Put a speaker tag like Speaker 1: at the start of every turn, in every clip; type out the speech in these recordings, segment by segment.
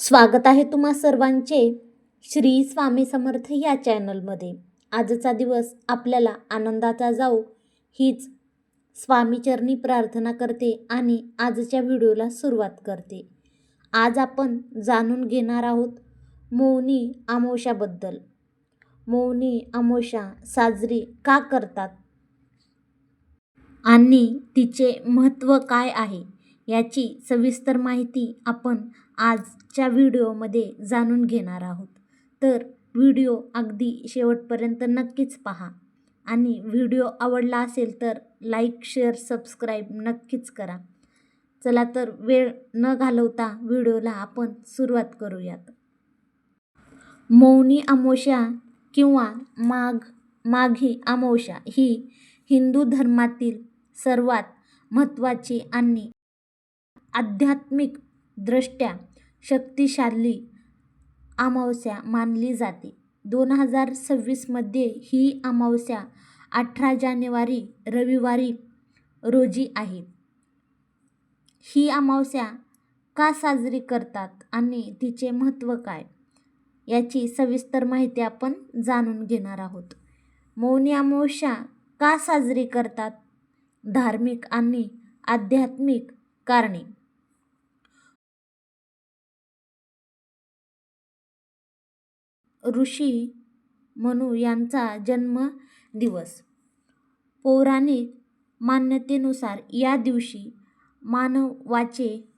Speaker 1: स्वागत आहे तुम्हा सर्वांचे श्री स्वामी समर्थ या चॅनलमध्ये. आजचा दिवस आपल्याला आनंदाचा जाऊ हीच स्वामीचरणी प्रार्थना करते आणि आजच्या व्हिडिओला सुरुवात करते. आज आपण जाणून घेणार आहोत मौनी आमोशाबद्दल. मौनी आमोशा साजरी का करतात? आणि तिचे महत्त्व काय आहे? याची सविस्तर माहिती आपण आजच्या व्हिडिओमध्ये जाणून घेणार आहोत. तर व्हिडिओ अगदी शेवटपर्यंत नक्कीच पहा. आणि व्हिडिओ आवडला असेल तर लाईक शेअर सबस्क्राईब नक्कीच करा. चला तर वेळ न घालवता व्हिडिओला आपण सुरुवात करूयात. मौनी अमावस्या किंवा माघ माघी अमावस्या ही हिंदू धर्मातील सर्वात महत्त्वाची आणि आध्यात्मिक दृष्ट्या शक्तिशाली अमावस्या मानली जाते. दोन हजार सव्वीसमध्ये ही अमावस्या अठरा जानेवारी रविवारी रोजी आहे. ही अमावस्या का साजरी करतात आणि तिचे महत्त्व काय याची सविस्तर माहिती आपण जाणून घेणार आहोत. मौनी अमावस्या का साजरी करतात? धार्मिक आणि आध्यात्मिक कारणे. ऋषी मनू यांचा जन्म दिवस पौराणिक मान्यतेनुसार या दिवशी मानवाचे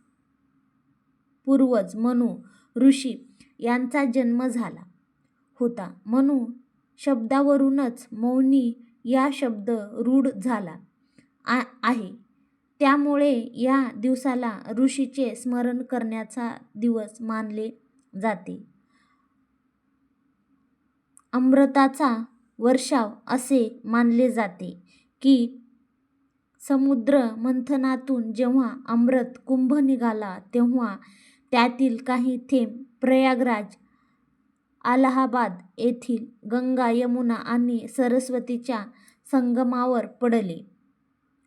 Speaker 1: पूर्वज मनू ऋषी यांचा जन्म झाला होता. मनू शब्दावरूनच मौनी या शब्द रूढ झाला आ आहे. त्यामुळे या दिवसाला ऋषीचे स्मरण करण्याचा दिवस मानले जाते. अमृताचा वर्षाव असे मानले जाते की समुद्र मंथनातून जेव्हा अमृत कुंभ निघाला तेव्हा त्यातील काही थेंब प्रयागराज अलाहाबाद येथील गंगा यमुना आणि सरस्वतीच्या संगमावर पडले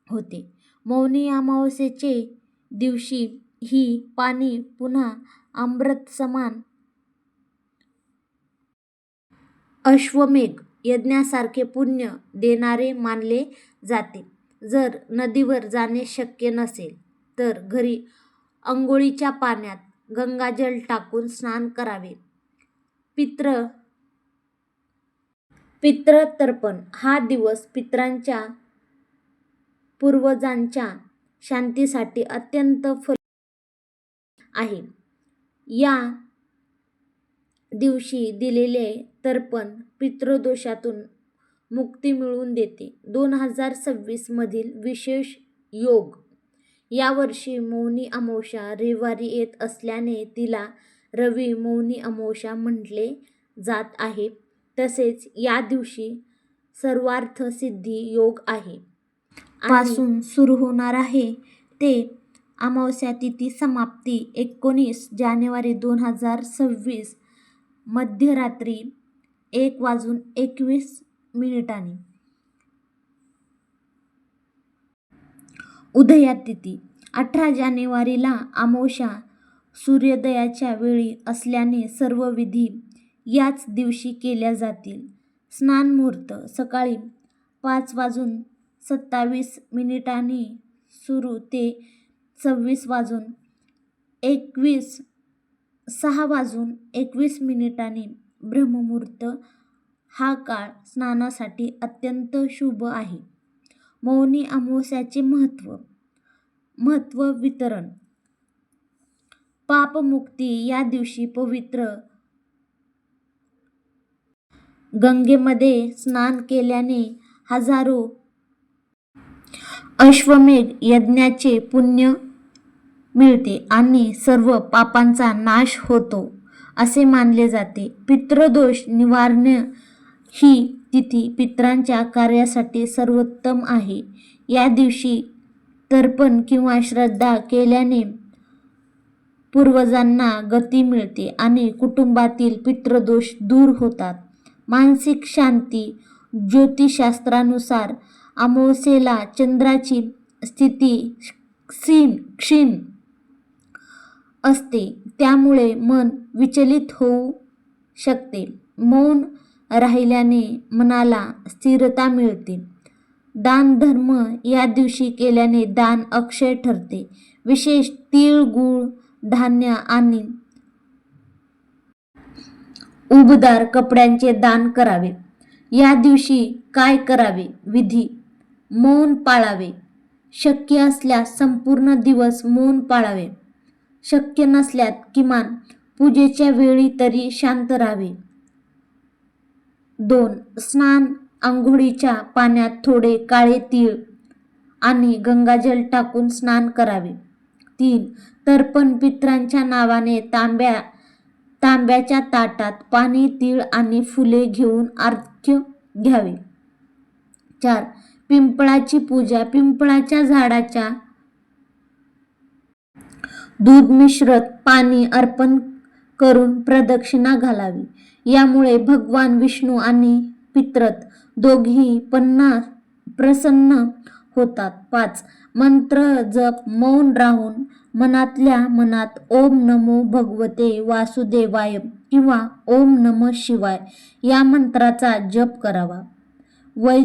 Speaker 1: होते. मौनी अमावस्येचे दिवशी ही पाणी पुन्हा अमृत अश्वमेघ यज्ञासारखे पुण्य देणारे मानले जाते. जर नदीवर जाणे शक्य नसेल तर घरी अंघोळीच्या पाण्यात गंगाजल टाकून स्नान करावे. पित्र पितृतर्पण हा दिवस पितरांच्या पूर्वजांच्या शांतीसाठी अत्यंत फल आहे. या दिवशी दिलेले तर्पण पितृदोषातून मुक्ती मिळवून देते. दोन हजार सव्वीसमधील विशेष योग. यावर्षी मौनी अमावस्या रविवारी येत असल्याने तिला रवी मौनी अमावस्या म्हटले जात आहे. तसेच या दिवशी सर्वार्थ सिद्धी योग आहे. पासून सुरू होणार आहे ते अमावस्या तिथी समाप्ती एकोणीस जानेवारी दोन हजार सव्वीस मध्यरात्री एक वाजून एकवीस मिनिटांनी. उदयातिथी अठरा जानेवारीला आमोशा सूर्योदयाच्या वेळी असल्याने सर्व विधी याच दिवशी केल्या जातील. स्नानमुहूर्त सकाळी पाच वाजून सत्तावीस मिनिटांनी सुरू ते सव्वीस वाजून एकवीस सहा वाजून एकवीस मिनिटांनी ब्रह्ममुहूर्त हा काळ स्नानासाठी अत्यंत शुभ आहे. मौनी अमावस्याचे महत्त्व महत्त्व वितरण. पापमुक्ती या दिवशी पवित्र गंगेमध्ये स्नान केल्याने हजारो अश्वमेघ यज्ञाचे पुण्य मिळते आणि सर्व पापांचा नाश होतो. असे मानले जाते. पितृदोष निवारण ही तिथी पितरांच्या कार्यासाठी सर्वोत्तम आहे. या दिवशी तर्पण किंवा श्रद्धा केल्याने पूर्वजांना गती मिळते आणि कुटुंबातील पितृदोष दूर होतात. मानसिक शांती ज्योतिषशास्त्रानुसार अमावस्येला चंद्राची स्थिती क्षीण क्षीण असते. त्यामुळे मन विचलित होऊ शकते. मौन राहिल्याने मनाला स्थिरता मिळते. दान धर्म या दिवशी केल्याने दान अक्षय ठरते. विशेष तीळ गूळ धान्य आणि उबदार कपड्यांचे दान करावे. या दिवशी काय करावे? विधी. मौन पाळावे. शक्य असल्यास संपूर्ण दिवस मौन पाळावे. शक्य नसल्यात किमान पूजेच्या वेळी तरी शांत राहावे. दोन स्नान आंघोळीच्या पाण्यात थोडे काळे तीळ आणि गंगाजल टाकून स्नान करावे. तीन तर्पण पित्रांच्या नावाने तांब्या तांब्याच्या ताटात पाणी तीळ आणि फुले घेऊन अर्घ्य घ्यावे. चार पिंपळाची पूजा पिंपळाच्या झाडाच्या दूध मिश्रत पाणी अर्पण करून प्रदक्षिणा घालावी. यामुळे भगवान विष्णू आणि पित्रत दोघी पन्नास प्रसन्न होतात. पाच. मंत्र जप मौन राहून मनातल्या मनात ओम नमो भगवते वासुदेवाय किंवा ओम नम शिवाय या मंत्राचा जप करावा. वै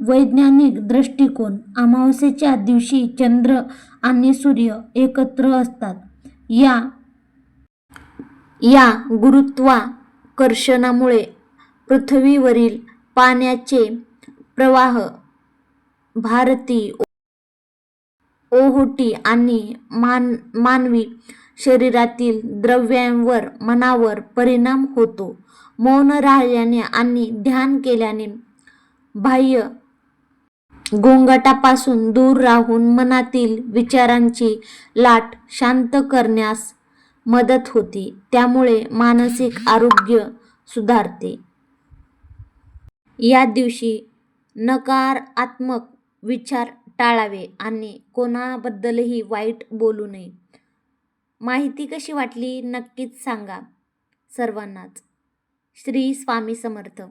Speaker 1: वैज्ञानिक दृष्टिकोन अमावस्येच्या दिवशी चंद्र आणि सूर्य एकत्र असतात. या या गुरुत्वाकर्षणामुळे पृथ्वीवरील पाण्याचे प्रवाह भारती ओहोटी आणि मान मानवी शरीरातील द्रव्यांवर मनावर परिणाम होतो. मौन राहिल्याने आणि ध्यान केल्याने बाह्य गोंगाटापासून दूर राहून मनातील विचारांची लाट शांत करण्यास मदत होते. त्यामुळे मानसिक आरोग्य सुधारते. या दिवशी नकारात्मक विचार टाळावे आणि कोणाबद्दलही वाईट बोलू नये. माहिती कशी वाटली नक्कीच सांगा. सर्वांनाच. श्री स्वामी समर्थ.